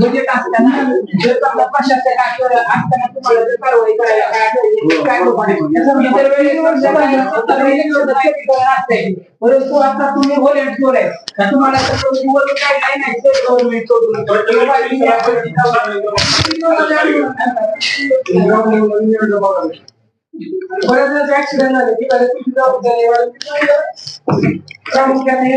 म्हणजे असताना जर समजा प्रशासक असताना तुम्हाला जर कारवाई करायला काय आठवली, काय आहे? त्याचं इतर वेळेस पद्धत असते. परंतु आता तुम्ही व्हॉलेंटिअर आहे तर तुम्हाला काय काय नाही दुसऱ्या पद्धतीचा बऱ्याच वेळेस ऍक्सिडेंट झाले की. प्रामुख्याने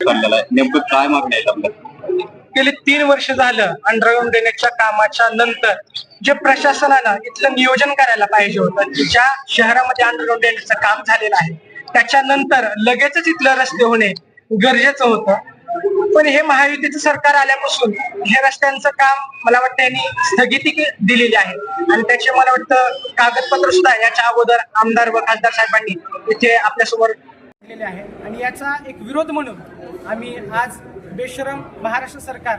काय आहे नेमकं काय गेले तीन वर्ष झालं अंडरग्राऊंड ड्रेनेजच्या कामाच्या नंतर जे प्रशासनानं इथलं नियोजन करायला पाहिजे होतं ज्या शहरामध्ये अंडरग्राऊंड ड्रेनेजचं काम झालेलं आहे त्याच्यानंतर लगेचच इथलं रस्ते होणे गरजेचं होतं. पण हे महायुतीचं सरकार आल्यापासून हे रस्त्यांचं काम मला वाटतं यांनी स्थगिती के- दिलेली आहे. आणि त्याचे मला वाटतं कागदपत्र सुद्धा याच्या अगोदर आमदार व खासदार साहेबांनी इथे आपल्यासमोर केलेले आहे. आणि याचा एक विरोध म्हणून आम्ही आज बेशरम महाराष्ट्र सरकार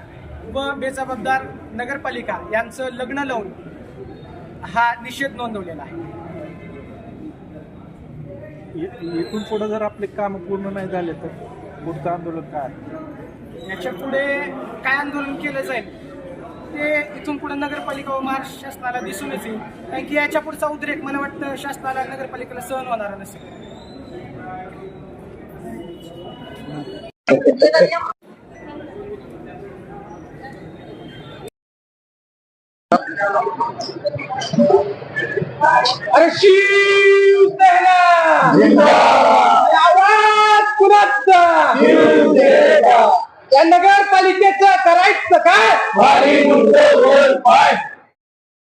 व बेजबाबदार नगरपालिका यांचं लग्न लावून हा निषेध नोंदवलेला आहे. इथून पुढे जर आपले काम पूर्ण नाही झाले तर पुढचं आंदोलन काय? याच्यापुढे काय आंदोलन केलं जाईल ते इथून पुढे नगरपालिका व महाराष्ट्र शासनाला दिसूनच येईल. कारण की याच्या पुढचा उद्रेक मला वाटतं शासनाला नगरपालिकेला सहन होणार नसेल. अरे शिवसेना या नगरपालिकेचं करायचं काय?